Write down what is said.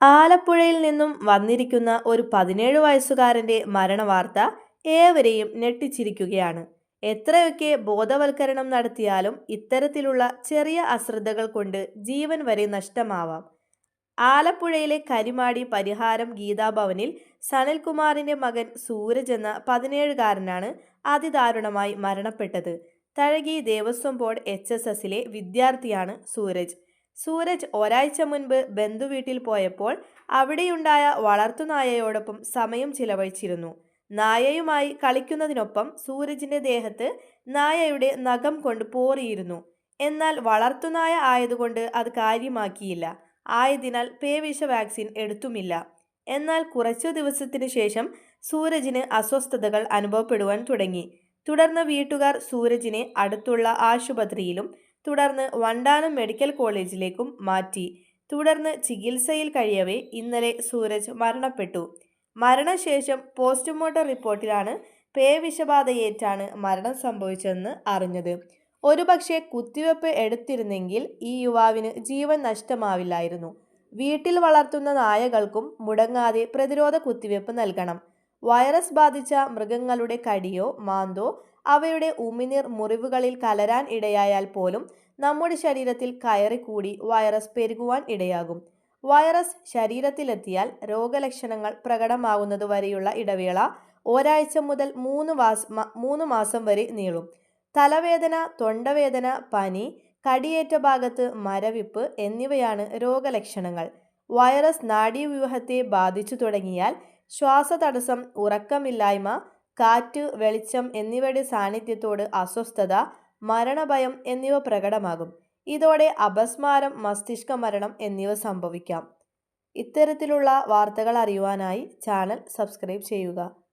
ആലപ്പുഴയിൽ നിന്നും വന്നിരിക്കുന്ന ഒരു പതിനേഴ് വയസ്സുകാരന്റെ മരണവാർത്ത ഏവരെയും ഞെട്ടിച്ചിരിക്കുകയാണ്. എത്രയൊക്കെ ബോധവൽക്കരണം നടത്തിയാലും ഇത്തരത്തിലുള്ള ചെറിയ അശ്രദ്ധകൾ കൊണ്ട് ജീവൻ വരെ നഷ്ടമാവാം. ആലപ്പുഴയിലെ കരിമാടി പരിഹാരം ഗീതാഭവനിൽ സനൽകുമാറിന്റെ മകൻ സൂരജ് എന്ന പതിനേഴുകാരനാണ് അതിദാരുണമായി മരണപ്പെട്ടത്. Thazhaki Devaswom board H S എസിലെ വിദ്യാർത്ഥിയാണ് സൂരജ്. സൂരജ് ഒരാഴ്ച മുൻപ് ബന്ധുവീട്ടിൽ പോയപ്പോൾ അവിടെയുണ്ടായ വളർത്തുനായയോടൊപ്പം സമയം ചിലവഴിച്ചിരുന്നു. നായയുമായി കളിക്കുന്നതിനൊപ്പം സൂരജിന്റെ ദേഹത്ത് നായയുടെ നഖം കൊണ്ട് പോറിയിരുന്നു. എന്നാൽ വളർത്തുനായ ആയതുകൊണ്ട് അത് കാര്യമാക്കിയില്ല. ആയതിനാൽ പേവിഷ വാക്സിൻ എടുത്തുമില്ല. എന്നാൽ കുറച്ചു ദിവസത്തിനു ശേഷം സൂരജിന് അസ്വസ്ഥതകൾ അനുഭവപ്പെടുവാൻ തുടങ്ങി. തുടർന്ന് വീട്ടുകാർ സൂരജിനെ അടുത്തുള്ള ആശുപത്രിയിലും തുടർന്ന് വണ്ടാനം മെഡിക്കൽ കോളേജിലേക്കും മാറ്റി. തുടർന്ന് ചികിത്സയിൽ കഴിയവേ ഇന്നലെ സൂരജ് മരണപ്പെട്ടു. മരണശേഷം പോസ്റ്റ്മോർട്ടം റിപ്പോർട്ടിലാണ് പേവിഷബാധയേറ്റാണ് മരണം സംഭവിച്ചതെന്ന് അറിഞ്ഞത്. ഒരുപക്ഷെ കുത്തിവെപ്പ് എടുത്തിരുന്നെങ്കിൽ ഈ യുവാവിന് ജീവൻ നഷ്ടമാവില്ലായിരുന്നു. വീട്ടിൽ വളർത്തുന്ന നായകൾക്കും മുടങ്ങാതെ പ്രതിരോധ കുത്തിവെപ്പ് നൽകണം. വൈറസ് ബാധിച്ച മൃഗങ്ങളുടെ കടിയോ മാന്തോ അവയുടെ ഉമിനീർ മുറിവുകളിൽ കലരാൻ ഇടയായാൽ പോലും നമ്മുടെ ശരീരത്തിൽ കയറിക്കൂടി വൈറസ് പെരുകുവാൻ ഇടയാകും. വൈറസ് ശരീരത്തിലെത്തിയാൽ രോഗലക്ഷണങ്ങൾ പ്രകടമാകുന്നത് വരെയുള്ള ഇടവേള ഒരാഴ്ച മുതൽ മൂന്ന് മാസ മൂന്ന് മാസം വരെ നീളും. തലവേദന തൊണ്ടവേദന പനി കടിയേറ്റ ഭാഗത്ത് മരവിപ്പ് എന്നിവയാണ് രോഗലക്ഷണങ്ങൾ. വൈറസ് നാഡീവ്യൂഹത്തെ ബാധിച്ചു തുടങ്ങിയാൽ ശ്വാസതടസ്സം ഉറക്കമില്ലായ്മ കാറ്റ് വെളിച്ചം എന്നിവയുടെ സാന്നിധ്യത്തോട് അസ്വസ്ഥത മരണഭയം എന്നിവ പ്രകടമാകും. ഇതോടെ അപസ്മാരം മസ്തിഷ്ക മരണം എന്നിവ സംഭവിക്കാം. ഇത്തരത്തിലുള്ള വാർത്തകൾ അറിയുവാനായി ചാനൽ സബ്സ്ക്രൈബ് ചെയ്യുക.